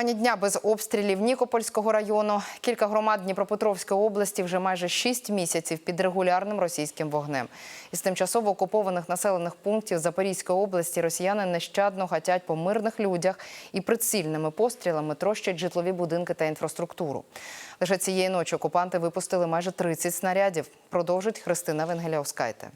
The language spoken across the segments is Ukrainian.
Ані дня без обстрілів Нікопольського району. Кілька громад Дніпропетровської області вже майже шість місяців під регулярним російським вогнем. Із тимчасово окупованих населених пунктів Запорізької області росіяни нещадно гатять по мирних людях і прицільними пострілами трощать житлові будинки та інфраструктуру. Лише цієї ночі окупанти випустили майже 30 снарядів. Продовжить Христина Венгеляускайте.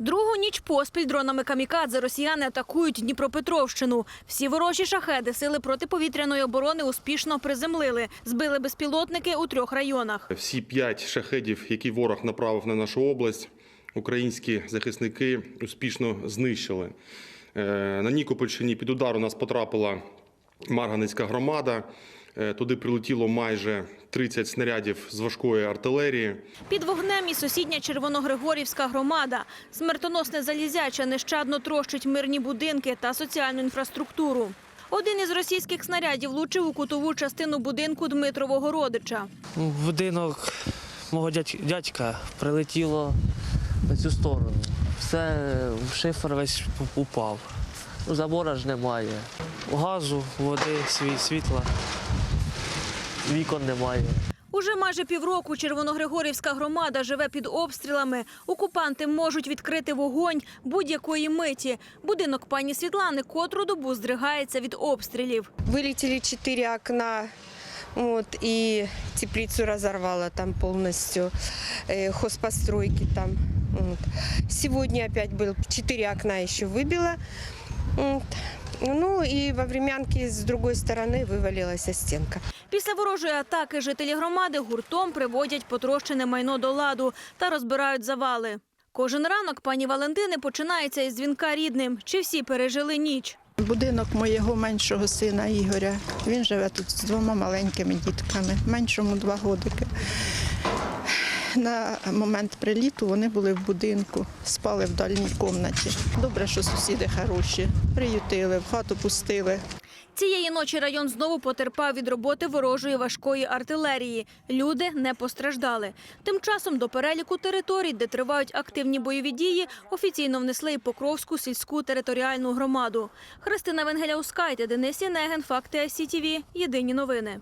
Другу ніч поспіль дронами камікадзе росіяни атакують Дніпропетровщину. Всі ворожі шахеди сили протиповітряної оборони успішно приземлили. Збили безпілотники у трьох районах. Всі п'ять шахедів, які ворог направив на нашу область, українські захисники успішно знищили. Е, На Нікопольщині під удар у нас потрапила Марганецька громада. Е, Туди прилетіло майже 30 снарядів з важкої артилерії. Під вогнем і сусідня Червоногригорівська громада. Смертоносне залізяче нещадно трощить мирні будинки та соціальну інфраструктуру. Один із російських снарядів влучив у кутову частину будинку Дмитрового родича. В будинок мого дядька прилетіло на цю сторону. Все шифер весь упав. Ну, Забора ж немає. Газу, води, сві- світла, вікон немає. Уже майже півроку Червоногригорівська громада живе під обстрілами. Окупанти можуть відкрити вогонь будь-якої миті. Будинок пані Світлани котру добу здригається від обстрілів. Вылетели четыре окна, вот, и теплицу разорвало там полностью, э, хозпостройки там. Вот. Сегодня опять был четыре окна еще выбило. Вот. Ну и во времянке с другой стороны вывалилась стенка. Після ворожої атаки жителі громади гуртом приводять потрощене майно до ладу та розбирають завали. Кожен ранок пані Валентини починається із дзвінка рідним. Чи всі пережили ніч? Будинок моєго меншого сина Ігоря. Він живе тут з двома маленькими дітками, меншому два годики. На момент приліту вони були в будинку, спали в дальній кімнаті. Добре, що сусіди хороші, приютили, в хату пустили. Цієї ночі район знову потерпав від роботи ворожої важкої артилерії. Люди не постраждали. Тим часом до переліку територій, де тривають активні бойові дії, офіційно внесли і Покровську сільську територіальну громаду. Христина Венгеляускайте, Денис Янеген, Факти СІТІВІ. Єдині новини.